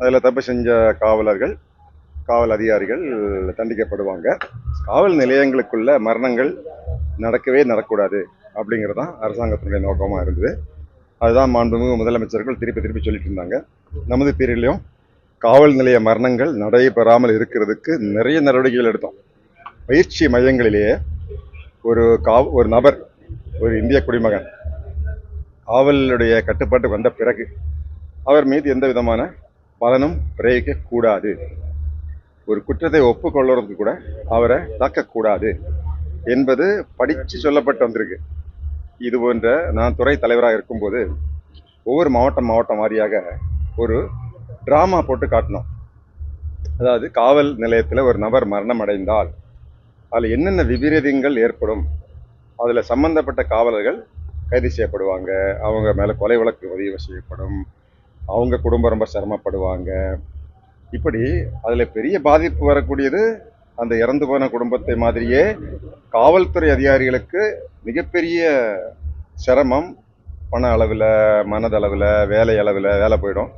அதில் தப்பு செஞ்ச காவலர்கள் காவல் அதிகாரிகள் தண்டிக்கப்படுவாங்க. காவல் நிலையங்களுக்குள்ள மரணங்கள் நடக்கவே நடக்கூடாது அப்படிங்கிறது தான் அரசாங்கத்தினுடைய நோக்கமாக இருந்தது. அதுதான் மாண்புமிகு முதலமைச்சர்கள் திருப்பி திருப்பி சொல்லிட்டு இருந்தாங்க. நமது பீரியட்லையும் காவல் நிலைய மரணங்கள் நடைபெறாமல் இருக்கிறதுக்கு நிறைய நடவடிக்கைகள் எடுத்தோம். பயிற்சி மையங்களிலேயே ஒரு காவ ஒரு நபர் ஒரு இந்திய குடிமகன் காவலுடைய கட்டுப்பாட்டுக்கு வந்த பிறகு அவர் மீது எந்த விதமான பலனும் பிரயோகிக்க ஒரு குற்றத்தை ஒப்புக்கொள்ளுறதுக்கு கூட அவரை தாக்கக்கூடாது என்பது படித்து சொல்லப்பட்டு வந்திருக்கு. இது போன்ற நான் துறை தலைவராக இருக்கும்போது ஒவ்வொரு மாவட்டம் மாவட்டம் வாரியாக ஒரு ட்ராமா போட்டு காட்டினோம். அதாவது காவல் நிலையத்தில் ஒரு நபர் மரணம் அடைந்தால் அதில் என்னென்ன விபரீதங்கள் ஏற்படும் அதில் சம்பந்தப்பட்ட காவலர்கள் கைது செய்யப்படுவாங்க அவங்க மேலே கொலை வழக்கு பதிவு செய்யப்படும் அவங்க குடும்பம் ரொம்ப சிரமப்படுவாங்க. இப்படி அதில் பெரிய பாதிப்பு வரக்கூடியது அந்த இறந்து போன குடும்பத்தை மாதிரியே காவல்துறை அதிகாரிகளுக்கு மிகப்பெரிய சிரமம். பண அளவில் மனதளவில் வேலை அளவில் வேலை போயிடும்.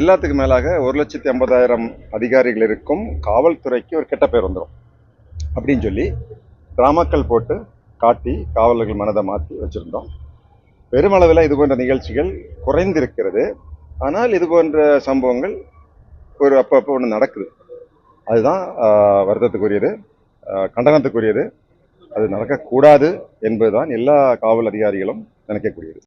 எல்லாத்துக்கும் மேலாக ஒரு லட்சத்தி ஐம்பதாயிரம் அதிகாரிகள் இருக்கும். காவல்துறைக்கு ஒரு கெட்ட பேர் வந்துடும் அப்படின்னு சொல்லி டிராமாக்கள் போட்டு காட்டி காவலர்கள் மனதை மாற்றி வச்சுருந்தோம். பெருமளவில் இது போன்ற நிகழ்ச்சிகள் குறைந்திருக்கிறது. ஆனால் இது போன்ற சம்பவங்கள் ஒரு அப்பப்போ ஒன்று நடக்குது. அதுதான் வருத்தத்துக்குரியது கண்டனத்துக்குரியது. அது நடக்கக்கூடாது என்பதுதான் எல்லா காவல் அதிகாரிகளும் நினைக்கக்கூடியது.